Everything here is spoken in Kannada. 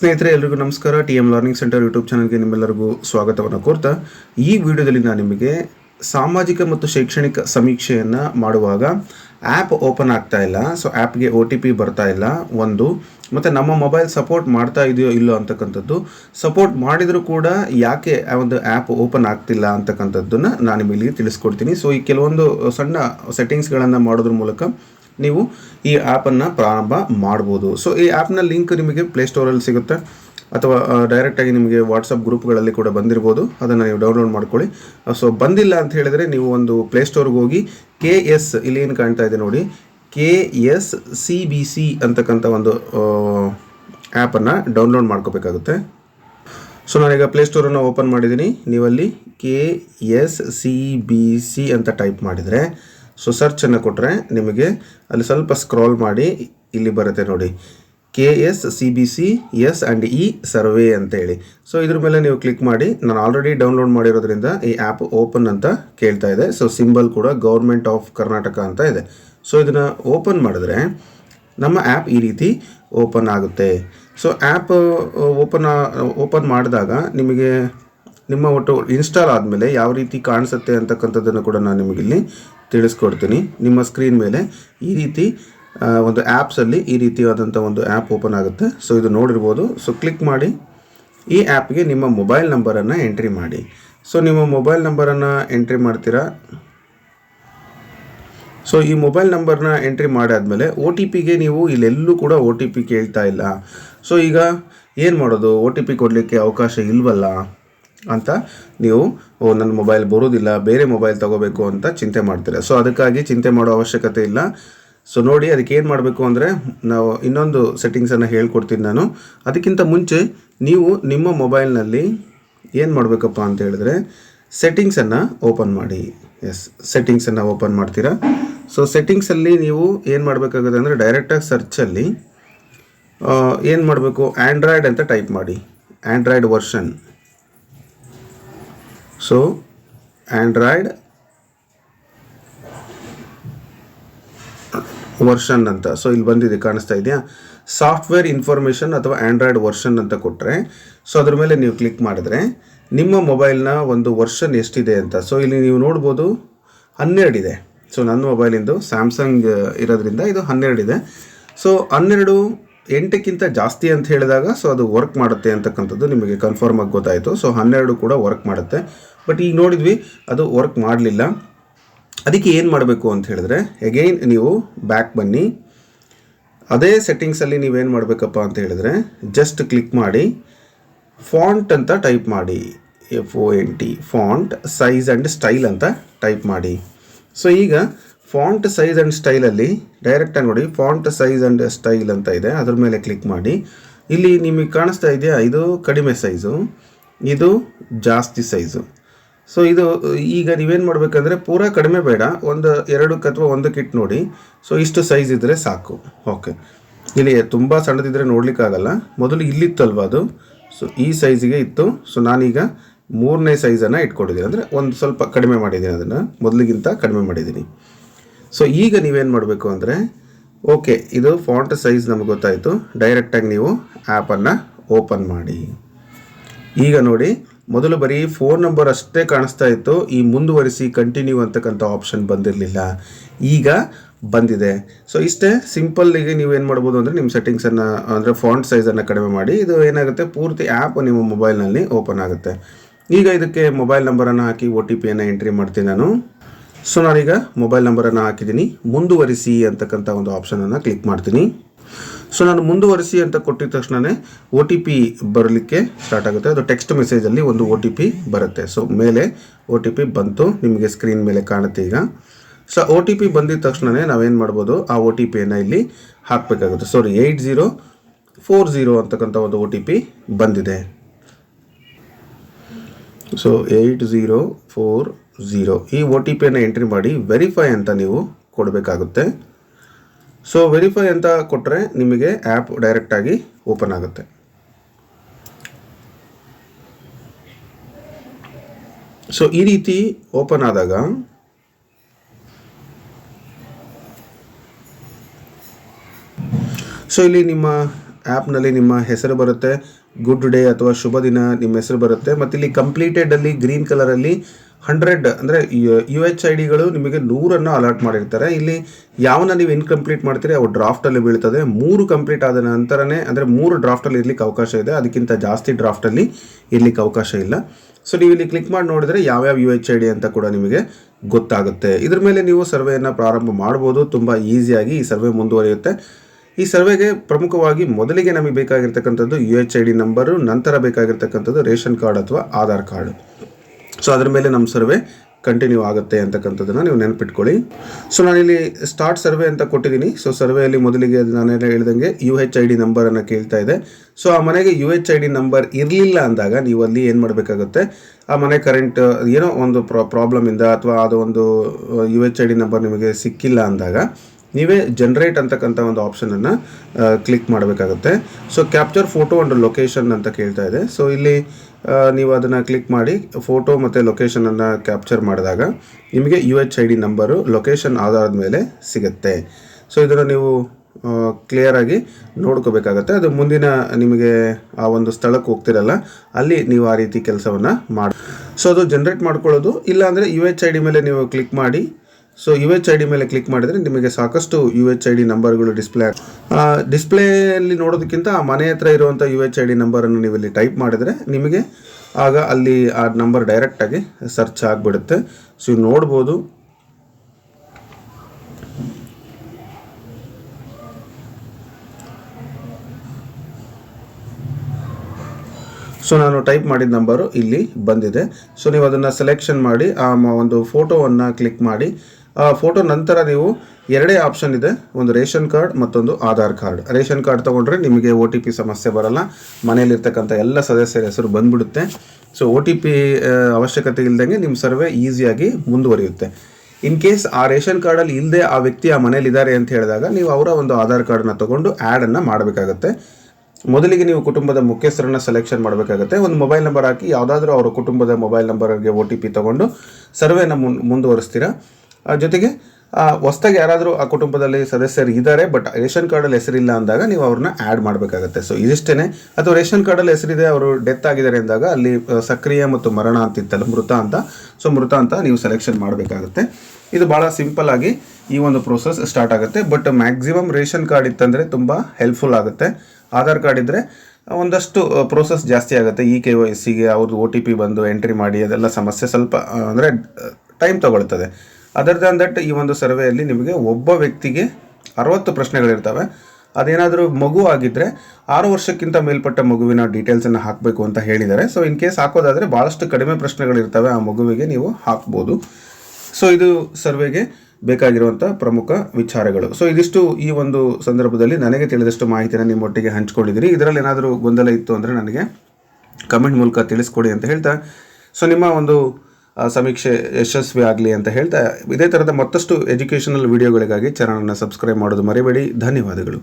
ಸ್ನೇಹಿತರೆ, ಎಲ್ರಿಗೂ ನಮಸ್ಕಾರ. T M learning centre YouTube ಚಾನಲ್ಗೆ ನಿಮ್ಮೆಲ್ಲರಿಗೂ ಸ್ವಾಗತವನ್ನು ಕೋರ್ತಾ, ಈ ವಿಡಿಯೋದಲ್ಲಿ ನಾನು ನಿಮಗೆ ಸಾಮಾಜಿಕ ಮತ್ತು ಶೈಕ್ಷಣಿಕ ಸಮೀಕ್ಷೆಯನ್ನು ಮಾಡುವಾಗ ಆ್ಯಪ್ ಓಪನ್ ಆಗ್ತಾ ಇಲ್ಲ. ಸೊ ಆ್ಯಪ್ಗೆ ಒ ಟಿ ಪಿ ಬರ್ತಾ ಇಲ್ಲ. ಒಂದು, ಮತ್ತು ನಮ್ಮ ಮೊಬೈಲ್ ಸಪೋರ್ಟ್ ಮಾಡ್ತಾ ಇದೆಯೋ ಇಲ್ಲೋ ಅಂತಕ್ಕಂಥದ್ದು ಸಪೋರ್ಟ್ ಮಾಡಿದರೂ ಕೂಡ ಯಾಕೆ ಆ ಒಂದು ಆ್ಯಪ್ ಓಪನ್ ಆಗ್ತಿಲ್ಲ ಅಂತಕ್ಕಂಥದ್ದನ್ನು ನಾನು ನಿಮಗೆ ತಿಳಿಸ್ಕೊಡ್ತೀನಿ. ಸೊ ಈ ಕೆಲವೊಂದು ಸಣ್ಣ ಸೆಟ್ಟಿಂಗ್ಸ್ಗಳನ್ನು ಮಾಡೋದ್ರ ಮೂಲಕ ನೀವು ಈ ಆ್ಯಪನ್ನು ಪ್ರಾರಂಭ ಮಾಡ್ಬೋದು. ಸೊ ಈ ಆ್ಯಪ್ನ ಲಿಂಕ್ ನಿಮಗೆ ಪ್ಲೇಸ್ಟೋರಲ್ಲಿ ಸಿಗುತ್ತೆ. ಅಥವಾ ಡೈರೆಕ್ಟಾಗಿ ನಿಮಗೆ ವಾಟ್ಸಪ್ ಗ್ರೂಪ್ಗಳಲ್ಲಿ ಕೂಡ ಬಂದಿರ್ಬೋದು. ಅದನ್ನು ನೀವು ಡೌನ್ಲೋಡ್ ಮಾಡ್ಕೊಳ್ಳಿ. ಸೊ ಬಂದಿಲ್ಲ ಅಂತ ಹೇಳಿದರೆ ನೀವು ಒಂದು ಪ್ಲೇಸ್ಟೋರ್ಗೆ ಹೋಗಿ ಕೆ ಎಸ್ ಇಲ್ಲಿ ಏನು ಕಾಣ್ತಾ ಇದೆ ನೋಡಿ. K S C B C ಅಂತಕ್ಕಂಥ ಒಂದು ಆ್ಯಪನ್ನು ಡೌನ್ಲೋಡ್ ಮಾಡ್ಕೋಬೇಕಾಗುತ್ತೆ. ಸೊ ನಾನೀಗ ಪ್ಲೇಸ್ಟೋರನ್ನು ಓಪನ್ ಮಾಡಿದ್ದೀನಿ. ನೀವಲ್ಲಿ K S C B C ಅಂತ ಟೈಪ್ ಮಾಡಿದರೆ ಸೊ ಸರ್ಚನ್ನು ಕೊಟ್ಟರೆ ನಿಮಗೆ ಅಲ್ಲಿ ಸ್ವಲ್ಪ ಸ್ಕ್ರಾಲ್ ಮಾಡಿ ಇಲ್ಲಿ ಬರುತ್ತೆ ನೋಡಿ. K S C B C S and E survey ಅಂತೇಳಿ ಸೊ ಇದ್ರ ಮೇಲೆ ನೀವು ಕ್ಲಿಕ್ ಮಾಡಿ. ನಾನು ಆಲ್ರೆಡಿ ಡೌನ್ಲೋಡ್ ಮಾಡಿರೋದ್ರಿಂದ ಈ ಆ್ಯಪ್ ಓಪನ್ ಅಂತ ಕೇಳ್ತಾ ಇದೆ. ಸೊ ಸಿಂಬಲ್ ಕೂಡ ಗೌರ್ಮೆಂಟ್ ಆಫ್ ಕರ್ನಾಟಕ ಅಂತ ಇದೆ. ಸೊ ಇದನ್ನು ಓಪನ್ ಮಾಡಿದ್ರೆ ನಮ್ಮ ಆ್ಯಪ್ ಈ ರೀತಿ ಓಪನ್ ಆಗುತ್ತೆ. ಸೊ ಆ್ಯಪ್ ಓಪನ್ ಓಪನ್ ಮಾಡಿದಾಗ ನಿಮಗೆ ನಿಮ್ಮ ಒಟ್ಟು ಇನ್ಸ್ಟಾಲ್ ಆದಮೇಲೆ ಯಾವ ರೀತಿ ಕಾಣಿಸುತ್ತೆ ಅಂತಕ್ಕಂಥದ್ದನ್ನು ಕೂಡ ನಾನು ನಿಮಗಿಲ್ಲಿ ತಿಳಿಸ್ಕೊಡ್ತೀನಿ. ನಿಮ್ಮ ಸ್ಕ್ರೀನ್ ಮೇಲೆ ಈ ರೀತಿ ಒಂದು ಆ್ಯಪ್ಸಲ್ಲಿ ಈ ರೀತಿಯಾದಂಥ ಒಂದು ಆ್ಯಪ್ ಓಪನ್ ಆಗುತ್ತೆ. ಸೊ ಇದು ನೋಡಿರ್ಬೋದು. ಸೊ ಕ್ಲಿಕ್ ಮಾಡಿ. ಈ ಆ್ಯಪ್ಗೆ ನಿಮ್ಮ ಮೊಬೈಲ್ ನಂಬರನ್ನು ಎಂಟ್ರಿ ಮಾಡಿ. ಸೊ ನಿಮ್ಮ ಮೊಬೈಲ್ ನಂಬರನ್ನು ಎಂಟ್ರಿ ಮಾಡ್ತೀರಾ? ಸೊ ಈ ಮೊಬೈಲ್ ನಂಬರ್ನ ಎಂಟ್ರಿ ಮಾಡಾದಮೇಲೆ ಒ ಟಿ ಪಿಗೆ ನೀವು ಇಲ್ಲೆಲ್ಲೂ ಕೂಡ ಒ ಟಿ ಪಿ ಕೇಳ್ತಾ ಇಲ್ಲ. ಸೊ ಈಗ ಏನು ಮಾಡೋದು? ಒ ಟಿ ಪಿ ಕೊಡಲಿಕ್ಕೆ ಅವಕಾಶ ಇಲ್ವಲ್ಲ? ಅಂತ ನೀವು ನನ್ನ ಮೊಬೈಲ್ ಬರೋದಿಲ್ಲ, ಬೇರೆ ಮೊಬೈಲ್ ತಗೋಬೇಕು ಅಂತ ಚಿಂತೆ ಮಾಡ್ತೀರಾ. ಸೊ ಅದಕ್ಕಾಗಿ ಚಿಂತೆ ಮಾಡೋ ಅವಶ್ಯಕತೆ ಇಲ್ಲ. ಸೊ ನೋಡಿ, ಅದಕ್ಕೆ ಏನು ಮಾಡಬೇಕು ಅಂದರೆ, ನಾವು ಇನ್ನೊಂದು ಸೆಟ್ಟಿಂಗ್ಸನ್ನು ಹೇಳ್ಕೊಡ್ತೀನಿ ನಾನು. ಅದಕ್ಕಿಂತ ಮುಂಚೆ, ನೀವು ನಿಮ್ಮ ಮೊಬೈಲ್ನಲ್ಲಿ ಏನು ಮಾಡಬೇಕಪ್ಪ ಅಂತ ಹೇಳಿದ್ರೆ ಸೆಟ್ಟಿಂಗ್ಸನ್ನು ಓಪನ್ ಮಾಡಿ. ಎಸ್ ಸೆಟ್ಟಿಂಗ್ಸನ್ನು ಓಪನ್ ಮಾಡ್ತೀರಾ? ಸೊ ಸೆಟ್ಟಿಂಗ್ಸಲ್ಲಿ ನೀವು ಏನು ಮಾಡಬೇಕಾಗುತ್ತೆ ಅಂದರೆ ಡೈರೆಕ್ಟಾಗಿ ಸರ್ಚಲ್ಲಿ ಏನು ಮಾಡಬೇಕು? ಆ್ಯಂಡ್ರಾಯ್ಡ್ ಅಂತ ಟೈಪ್ ಮಾಡಿ. Android version so Android version ಅಂತ. ಸೊ ಇಲ್ಲಿ ಬಂದಿದೆ, ಕಾಣಿಸ್ತಾ ಇದೆಯಾ? ಸಾಫ್ಟ್ವೇರ್ ಇನ್ಫಾರ್ಮೇಷನ್ ಅಥವಾ ಆ್ಯಂಡ್ರಾಯ್ಡ್ ವರ್ಷನ್ ಅಂತ ಕೊಟ್ಟರೆ ಸೊ ಅದ್ರ ಮೇಲೆ ನೀವು ಕ್ಲಿಕ್ ಮಾಡಿದ್ರೆ, ನಿಮ್ಮ ಮೊಬೈಲ್ನ ಒಂದು ವರ್ಷನ್ ಎಷ್ಟಿದೆ ಅಂತ. ಸೊ ಇಲ್ಲಿ ನೀವು ನೋಡ್ಬೋದು ಹನ್ನೆರಡಿದೆ ಸೊ ನನ್ನ ಮೊಬೈಲಿಂದು ಸ್ಯಾಮ್ಸಂಗ್ ಇರೋದ್ರಿಂದ ಇದು ಹನ್ನೆರಡಿದೆ ಸೊ ಹನ್ನೆರಡು ಎಂಟಕ್ಕಿಂತ ಜಾಸ್ತಿ ಅಂತ ಹೇಳಿದಾಗ ಸೊ ಅದು ವರ್ಕ್ ಮಾಡುತ್ತೆ ಅಂತಕ್ಕಂಥದ್ದು ನಿಮಗೆ ಕನ್ಫರ್ಮ್ ಆಗಿ ಗೊತ್ತಾಯಿತು. ಸೊ ಹನ್ನೆರಡು ಕೂಡ ವರ್ಕ್ ಮಾಡುತ್ತೆ. ಬಟ್ ಈಗ ನೋಡಿದ್ವಿ, ಅದು ವರ್ಕ್ ಮಾಡಲಿಲ್ಲ. ಅದಕ್ಕೆ ಏನು ಮಾಡಬೇಕು ಅಂತ ಹೇಳಿದ್ರೆ ಎಗೈನ್ ನೀವು ಬ್ಯಾಕ್ ಬನ್ನಿ. ಅದೇ ಸೆಟ್ಟಿಂಗ್ಸಲ್ಲಿ ನೀವೇನು ಮಾಡಬೇಕಪ್ಪ ಅಂತ ಹೇಳಿದ್ರೆ ಜಸ್ಟ್ ಕ್ಲಿಕ್ ಮಾಡಿ ಫಾಂಟ್ ಅಂತ ಟೈಪ್ ಮಾಡಿ. F O N T font size and style ಅಂತ ಟೈಪ್ ಮಾಡಿ. ಸೊ ಈಗ ಫಾಂಟ್ ಸೈಜ್ ಆ್ಯಂಡ್ ಸ್ಟೈಲಲ್ಲಿ ಡೈರೆಕ್ಟಾಗಿ ನೋಡಿ ಫಾಂಟ್ ಸೈಜ್ ಆ್ಯಂಡ್ ಸ್ಟೈಲ್ ಅಂತ ಇದೆ. ಅದ್ರ ಮೇಲೆ ಕ್ಲಿಕ್ ಮಾಡಿ. ಇಲ್ಲಿ ನಿಮಗೆ ಕಾಣಿಸ್ತಾ ಇದೆಯಾ? ಇದು ಕಡಿಮೆ ಸೈಜು ಇದು ಜಾಸ್ತಿ ಸೈಜು ಸೊ ಇದು, ಈಗ ನೀವೇನು ಮಾಡಬೇಕಂದ್ರೆ ಪೂರಾ ಕಡಿಮೆ ಬೇಡ. ಒಂದು ಎರಡಕ್ಕೆ ಅಥವಾ ಒಂದಕ್ಕೆ ಇಟ್ಟು ನೋಡಿ. ಸೊ ಇಷ್ಟು ಸೈಜ್ ಇದ್ದರೆ ಸಾಕು. ಓಕೆ ಇಲ್ಲಿ ತುಂಬ ಸಣ್ಣದಿದ್ದರೆ ನೋಡಲಿಕ್ಕಾಗಲ್ಲ ಮೊದಲು ಇಲ್ಲಿತ್ತಲ್ವ ಅದು? ಸೊ ಈ ಸೈಜಿಗೆ ಇತ್ತು. ಸೊ ನಾನೀಗ ಮೂರನೇ ಸೈಜನ್ನು ಇಟ್ಕೊಂಡಿದ್ದೀನಿ. ಅಂದರೆ ಒಂದು ಸ್ವಲ್ಪ ಕಡಿಮೆ ಮಾಡಿದ್ದೀನಿ ಅದನ್ನು. ಮೊದಲಿಗಿಂತ ಕಡಿಮೆ ಮಾಡಿದ್ದೀನಿ. ಸೊ ಈಗ ನೀವೇನು ಮಾಡಬೇಕು ಅಂದರೆ ಓಕೆ ಇದು ಫಾಂಟ್ ಸೈಜ್ ನಮಗೆ ಗೊತ್ತಾಯಿತು. ಡೈರೆಕ್ಟಾಗಿ ನೀವು ಆ್ಯಪನ್ನು ಓಪನ್ ಮಾಡಿ. ಈಗ ನೋಡಿ, ಮೊದಲು ಬರೀ ಫೋನ್ ನಂಬರ್ ಅಷ್ಟೇ ಕಾಣಿಸ್ತಾ ಇತ್ತು. ಈ ಮುಂದುವರಿಸಿ ಕಂಟಿನ್ಯೂ ಅಂತಕ್ಕಂಥ ಆಪ್ಷನ್ ಬಂದಿರಲಿಲ್ಲ. ಈಗ ಬಂದಿದೆ. ಸೊ ಇಷ್ಟೇ ಸಿಂಪಲ್ಲಿಗೆ ನೀವು ಏನು ಮಾಡ್ಬೋದು ಅಂದರೆ ನಿಮ್ಮ ಸೆಟ್ಟಿಂಗ್ಸನ್ನು ಅಂದರೆ ಫಾಂಟ್ ಸೈಜನ್ನು ಕಡಿಮೆ ಮಾಡಿ. ಇದು ಏನಾಗುತ್ತೆ? ಪೂರ್ತಿ ಆ್ಯಪ್ ನಿಮ್ಮ ಮೊಬೈಲ್ನಲ್ಲಿ ಓಪನ್ ಆಗುತ್ತೆ. ಈಗ ಇದಕ್ಕೆ ಮೊಬೈಲ್ ನಂಬರನ್ನು ಹಾಕಿ ಒ ಟಿ ಪಿಯನ್ನು ಎಂಟ್ರಿ ಮಾಡ್ತೀನಿ ನಾನು. ಸೊ ನಾನೀಗ ಮೊಬೈಲ್ ನಂಬರನ್ನು ಹಾಕಿದ್ದೀನಿ. ಮುಂದುವರಿಸಿ ಅಂತಕ್ಕಂಥ ಒಂದು ಆಪ್ಷನನ್ನು ಕ್ಲಿಕ್ ಮಾಡ್ತೀನಿ. ಸೊ ನಾನು ಮುಂದುವರಿಸಿ ಅಂತ ಕೊಟ್ಟಿದ ತಕ್ಷಣವೇ ಒ ಟಿ ಪಿ ಬರಲಿಕ್ಕೆ ಸ್ಟಾರ್ಟ್ ಆಗುತ್ತೆ. ಅದು ಟೆಕ್ಸ್ಟ್ ಮೆಸೇಜಲ್ಲಿ ಒಂದು ಒ ಟಿ ಪಿ ಬರುತ್ತೆ. ಸೊ ಮೇಲೆ ಒ ಟಿ ಪಿ ಬಂತು. ನಿಮಗೆ ಸ್ಕ್ರೀನ್ ಮೇಲೆ ಕಾಣುತ್ತೆ ಈಗ. ಸೊ ಒ ಟಿ ಪಿ ಬಂದಿದ ತಕ್ಷಣವೇ ನಾವೇನು ಮಾಡ್ಬೋದು? ಆ ಒ ಟಿ ಪಿಯನ್ನು ಇಲ್ಲಿ ಹಾಕಬೇಕಾಗುತ್ತೆ. Sorry eight zero four zero ಅಂತಕ್ಕಂಥ ಒಂದು ಒ ಟಿ ಪಿ ಬಂದಿದೆ. So eight zero four zero ಈ ಒ ಟಿ ಪಿಯನ್ನು ಎಂಟ್ರಿ ಮಾಡಿ ವೆರಿಫೈ ಅಂತ ನೀವು ಕೊಡಬೇಕಾಗುತ್ತೆ. ಸೊ ವೆರಿಫೈ ಅಂತ ಕೊಟ್ಟರೆ ನಿಮಗೆ ಆ್ಯಪ್ ಡೈರೆಕ್ಟಾಗಿ ಓಪನ್ ಆಗುತ್ತೆ. ಸೊ ಈ ರೀತಿ ಓಪನ್ ಆದಾಗ ಸೊ ಇಲ್ಲಿ ನಿಮ್ಮ ಆ್ಯಪ್ನಲ್ಲಿ ನಿಮ್ಮ ಹೆಸರು ಬರುತ್ತೆ. ಗುಡ್ ಡೇ ಅಥವಾ ಶುಭ ದಿನ ನಿಮ್ಮ ಹೆಸರು ಬರುತ್ತೆ. ಮತ್ತು ಇಲ್ಲಿ ಕಂಪ್ಲೀಟೆಡಲ್ಲಿ ಗ್ರೀನ್ ಕಲರಲ್ಲಿ ಹಂಡ್ರೆಡ್ ಅಂದರೆ ಯು ಎಚ್ ಐ ಡಿಗಳು ನಿಮಗೆ ನೂರನ್ನು ಅಲಾಟ್ ಮಾಡಿರ್ತಾರೆ. ಇಲ್ಲಿ ಯಾವನ್ನ ನೀವು ಇನ್ಕಂಪ್ಲೀಟ್ ಮಾಡ್ತೀರಿ, ಅವು ಡ್ರಾಫ್ಟಲ್ಲಿ ಬೀಳ್ತದೆ. ಮೂರು ಕಂಪ್ಲೀಟ್ ಆದ ನಂತರನೇ ಅಂದರೆ ಮೂರು ಡ್ರಾಫ್ಟಲ್ಲಿ ಇರ್ಲಿಕ್ಕೆ ಅವಕಾಶ ಇದೆ. ಅದಕ್ಕಿಂತ ಜಾಸ್ತಿ ಡ್ರಾಫ್ಟಲ್ಲಿ ಇರ್ಲಿಕ್ಕೆ ಅವಕಾಶ ಇಲ್ಲ. ಸೊ ನೀವು ಇಲ್ಲಿ ಕ್ಲಿಕ್ ಮಾಡಿ ನೋಡಿದರೆ ಯಾವ್ಯಾವ ಯು ಎಚ್ ಐ ಡಿ ಅಂತ ಕೂಡ ನಿಮಗೆ ಗೊತ್ತಾಗುತ್ತೆ. ಇದ್ರ ಮೇಲೆ ನೀವು ಸರ್ವೆಯನ್ನು ಪ್ರಾರಂಭ ಮಾಡ್ಬೋದು. ತುಂಬ ಈಸಿಯಾಗಿ ಈ ಸರ್ವೆ ಮುಂದುವರಿಯುತ್ತೆ. ಈ ಸರ್ವೆಗೆ ಪ್ರಮುಖವಾಗಿ ಮೊದಲಿಗೆ ನಮಗೆ ಬೇಕಾಗಿರ್ತಕ್ಕಂಥದ್ದು U H I D number, ನಂತರ ಬೇಕಾಗಿರ್ತಕ್ಕಂಥದ್ದು ರೇಷನ್ ಕಾರ್ಡ್ ಅಥವಾ ಆಧಾರ್ ಕಾರ್ಡ್. ಸೊ ಅದ್ರ ಮೇಲೆ ನಮ್ಮ ಸರ್ವೆ ಕಂಟಿನ್ಯೂ ಆಗುತ್ತೆ ಅಂತಕ್ಕಂಥದ್ದನ್ನು ನೀವು ನೆನಪಿಟ್ಕೊಳ್ಳಿ. ಸೊ ನಾನಿಲ್ಲಿ ಸ್ಟಾರ್ಟ್ ಸರ್ವೆ ಅಂತ ಕೊಟ್ಟಿದ್ದೀನಿ. ಸೊ ಸರ್ವೆಯಲ್ಲಿ ಮೊದಲಿಗೆ ನಾನೆಲ್ಲ ಹೇಳ್ದಂಗೆ ಯು ಎಚ್ ಐ ಡಿ ನಂಬರನ್ನು ಕೇಳ್ತಾ ಇದೆ. ಸೊ ಆ ಮನೆಗೆ U H I D number ಇರಲಿಲ್ಲ ಅಂದಾಗ ನೀವು ಅಲ್ಲಿ ಏನು ಮಾಡಬೇಕಾಗುತ್ತೆ? ಆ ಮನೆ ಕರೆಂಟ್ ಏನೋ ಒಂದು ಪ್ರಾ ಪ್ರಾಬ್ಲಮಿಂದ ಅಥವಾ ಅದು ಒಂದು U H I D number ನಿಮಗೆ ಸಿಕ್ಕಿಲ್ಲ ಅಂದಾಗ ನೀವೇ ಜನ್ರೇಟ್ ಅಂತಕ್ಕಂಥ ಒಂದು ಆಪ್ಷನನ್ನು ಕ್ಲಿಕ್ ಮಾಡಬೇಕಾಗುತ್ತೆ. So capture photo and location ಅಂತ ಕೇಳ್ತಾ ಇದೆ. ಸೊ ಇಲ್ಲಿ ನೀವು ಅದನ್ನು ಕ್ಲಿಕ್ ಮಾಡಿ ಫೋಟೋ ಮತ್ತು ಲೊಕೇಶನನ್ನು ಕ್ಯಾಪ್ಚರ್ ಮಾಡಿದಾಗ ನಿಮಗೆ U H I D number location ಆಧಾರದ ಮೇಲೆ ಸಿಗುತ್ತೆ. ಸೊ ಇದನ್ನು ನೀವು ಕ್ಲಿಯರಾಗಿ ನೋಡ್ಕೋಬೇಕಾಗತ್ತೆ. ಅದು ಮುಂದಿನ ನಿಮಗೆ ಆ ಒಂದು ಸ್ಥಳಕ್ಕೆ ಹೋಗ್ತಿರಲ್ಲ, ಅಲ್ಲಿ ನೀವು ಆ ರೀತಿ ಕೆಲಸವನ್ನು ಮಾಡಿ ಸೊ ಅದು ಜನ್ರೇಟ್ ಮಾಡ್ಕೊಳ್ಳೋದು. ಇಲ್ಲಾಂದರೆ ಯು ಎಚ್ ಐ ಡಿ ಮೇಲೆ ನೀವು ಕ್ಲಿಕ್ ಮಾಡಿ so U H I D ಮೇಲೆ ಕ್ಲಿಕ್ ಮಾಡಿದರೆ ನಿಮಗೆ ಸಾಕಷ್ಟು ಯು ಎಚ್ ಐ ಡಿ ನಂಬರ್ಗಳು ಡಿಸ್ಪ್ಲೇ ಡಿಸ್ಪ್ಲೇಯಲ್ಲಿ ನೋಡೋದಕ್ಕಿಂತ ಆ ಮನೆ ಹತ್ರ ಇರುವಂಥ ಯು ಎಚ್ ಐ ಡಿ ನಂಬರನ್ನು ನೀವು ಇಲ್ಲಿ ಟೈಪ್ ಮಾಡಿದರೆ ನಿಮಗೆ ಆಗ ಅಲ್ಲಿ ಆ ನಂಬರ್ ಡೈರೆಕ್ಟಾಗಿ ಸರ್ಚ್ ಆಗಿಬಿಡುತ್ತೆ. ಸೊ ಇವು ನೋಡ್ಬೋದು. ಸೊ ನಾನು ಟೈಪ್ ಮಾಡಿದ ನಂಬರು ಇಲ್ಲಿ ಬಂದಿದೆ. ಸೊ ನೀವು ಅದನ್ನು ಸೆಲೆಕ್ಷನ್ ಮಾಡಿ, ಆ ಒಂದು ಫೋಟೋವನ್ನು ಕ್ಲಿಕ್ ಮಾಡಿ ಫೋಟೋ ನಂತರ ನೀವು ಎರಡೇ ಆಪ್ಷನ್ ಇದೆ. ಒಂದು ರೇಷನ್ ಕಾರ್ಡ್, ಮತ್ತೊಂದು ಆಧಾರ್ ಕಾರ್ಡ್. ರೇಷನ್ ಕಾರ್ಡ್ ತೊಗೊಂಡ್ರೆ ನಿಮಗೆ ಒ ಟಿ ಪಿ ಸಮಸ್ಯೆ ಬರಲ್ಲ. ಮನೆಯಲ್ಲಿರ್ತಕ್ಕಂಥ ಎಲ್ಲ ಸದಸ್ಯರ ಹೆಸರು ಬಂದ್ಬಿಡುತ್ತೆ. ಸೊ ಒ ಟಿ ಪಿ ಅವಶ್ಯಕತೆ ಇಲ್ದಂಗೆ ನಿಮ್ಮ ಸರ್ವೆ ಈಸಿಯಾಗಿ ಮುಂದುವರಿಯುತ್ತೆ. ಇನ್ ಕೇಸ್ ಆ ರೇಷನ್ ಕಾರ್ಡಲ್ಲಿ ಇಲ್ಲದೆ ಆ ವ್ಯಕ್ತಿ ಆ ಮನೇಲಿದ್ದಾರೆ ಅಂತ ಹೇಳಿದಾಗ ನೀವು ಅವರ ಒಂದು ಆಧಾರ್ ಕಾರ್ಡನ್ನ ತಗೊಂಡು ಆ್ಯಡನ್ನು ಮಾಡಬೇಕಾಗತ್ತೆ. ಮೊದಲಿಗೆ ನೀವು ಕುಟುಂಬದ ಮುಖ್ಯಸ್ಥರನ್ನ ಸೆಲೆಕ್ಷನ್ ಮಾಡಬೇಕಾಗುತ್ತೆ. ಒಂದು ಮೊಬೈಲ್ ನಂಬರ್ ಹಾಕಿ ಯಾವುದಾದ್ರೂ ಅವರ ಕುಟುಂಬದ ಮೊಬೈಲ್ ನಂಬರ್ಗೆ ಒ ಟಿ ಪಿ ತೊಗೊಂಡು ಸರ್ವೆನ ಮುಂದುವರಿಸ್ತೀರಾ? ಆ ಜೊತೆಗೆ ಹೊಸ್ದಾಗಿ ಯಾರಾದರೂ ಆ ಕುಟುಂಬದಲ್ಲಿ ಸದಸ್ಯರು ಇದ್ದಾರೆ ಬಟ್ ರೇಷನ್ ಕಾರ್ಡಲ್ಲಿ ಹೆಸರಿಲ್ಲ ಅಂದಾಗ ನೀವು ಅವ್ರನ್ನ ಆ್ಯಡ್ ಮಾಡಬೇಕಾಗತ್ತೆ. ಸೊ ಇದಿಷ್ಟೇ ಅಥವಾ ರೇಷನ್ ಕಾರ್ಡಲ್ಲಿ ಹೆಸರಿದೆ, ಅವರು ಡೆತ್ ಆಗಿದ್ದಾರೆ ಅಂದಾಗ ಅಲ್ಲಿ ಸಕ್ರಿಯ ಮತ್ತು ಮರಣ ಅಂತಿತ್ತಲ್ಲ ಮೃತ ಅಂತ. ಸೊ ಮೃತ ಅಂತ ನೀವು ಸೆಲೆಕ್ಷನ್ ಮಾಡಬೇಕಾಗುತ್ತೆ. ಇದು ಭಾಳ ಸಿಂಪಲ್ ಆಗಿ ಈ ಒಂದು ಪ್ರೋಸೆಸ್ ಸ್ಟಾರ್ಟ್ ಆಗುತ್ತೆ. ಬಟ್ ಮ್ಯಾಕ್ಸಿಮಮ್ ರೇಷನ್ ಕಾರ್ಡ್ ಇತ್ತಂದರೆ ತುಂಬ ಹೆಲ್ಪ್ಫುಲ್ ಆಗುತ್ತೆ. ಆಧಾರ್ ಕಾರ್ಡ್ ಇದ್ದರೆ ಒಂದಷ್ಟು ಪ್ರೋಸೆಸ್ ಜಾಸ್ತಿ ಆಗುತ್ತೆ. ಇ ಕೆ ವೈ ಸಿಗೆ ಅವ್ರದ್ದು ಒ ಟಿ ಪಿ ಬಂದು ಎಂಟ್ರಿ ಮಾಡಿ, ಅದೆಲ್ಲ ಸಮಸ್ಯೆ ಸ್ವಲ್ಪ ಅಂದರೆ ಟೈಮ್ ತಗೊಳ್ತದೆ. ಅದರ್ ದ್ಯಾನ್ ದಟ್ ಈ ಒಂದು ಸರ್ವೆಯಲ್ಲಿ ನಿಮಗೆ ಒಬ್ಬ ವ್ಯಕ್ತಿಗೆ ಅರವತ್ತು ಪ್ರಶ್ನೆಗಳಿರ್ತವೆ. ಅದೇನಾದರೂ ಮಗು ಆಗಿದ್ದರೆ ಆರು ವರ್ಷಕ್ಕಿಂತ ಮೇಲ್ಪಟ್ಟ ಮಗುವಿನ ಡೀಟೇಲ್ಸನ್ನು ಹಾಕಬೇಕು ಅಂತ ಹೇಳಿದ್ದಾರೆ. ಸೊ ಇನ್ ಕೇಸ್ ಹಾಕೋದಾದರೆ ಭಾಳಷ್ಟು ಕಡಿಮೆ ಪ್ರಶ್ನೆಗಳಿರ್ತವೆ. ಆ ಮಗುವಿಗೆ ನೀವು ಹಾಕ್ಬೋದು. ಸೊ ಇದು ಸರ್ವೆಗೆ ಬೇಕಾಗಿರುವಂಥ ಪ್ರಮುಖ ವಿಚಾರಗಳು. ಸೊ ಇದಿಷ್ಟು ಈ ಒಂದು ಸಂದರ್ಭದಲ್ಲಿ ನನಗೆ ತಿಳಿದಷ್ಟು ಮಾಹಿತಿನ ನಿಮ್ಮೊಟ್ಟಿಗೆ ಹಂಚ್ಕೊಂಡಿದ್ದೀರಿ ಇದರಲ್ಲಿ ಏನಾದರೂ ಗೊಂದಲ ಇತ್ತು ಅಂದರೆ ನನಗೆ ಕಮೆಂಟ್ ಮೂಲಕ ತಿಳಿಸ್ಕೊಡಿ ಅಂತ ಹೇಳ್ತಾ. ಸೊ ನಿಮ್ಮ ಒಂದು ಸಮೀಕ್ಷೆ ಯಶಸ್ವಿ ಆಗಲಿ ಅಂತ ಹೇಳ್ತಾ ಇದೇ ಥರದ ಮತ್ತಷ್ಟು ಎಜುಕೇಷನಲ್ ವಿಡಿಯೋಗಳಿಗಾಗಿ ಚಾನಲನ್ನು ಸಬ್ಸ್ಕ್ರೈಬ್ ಮಾಡೋದು ಮರಿಬೇಡಿ. ಧನ್ಯವಾದಗಳು.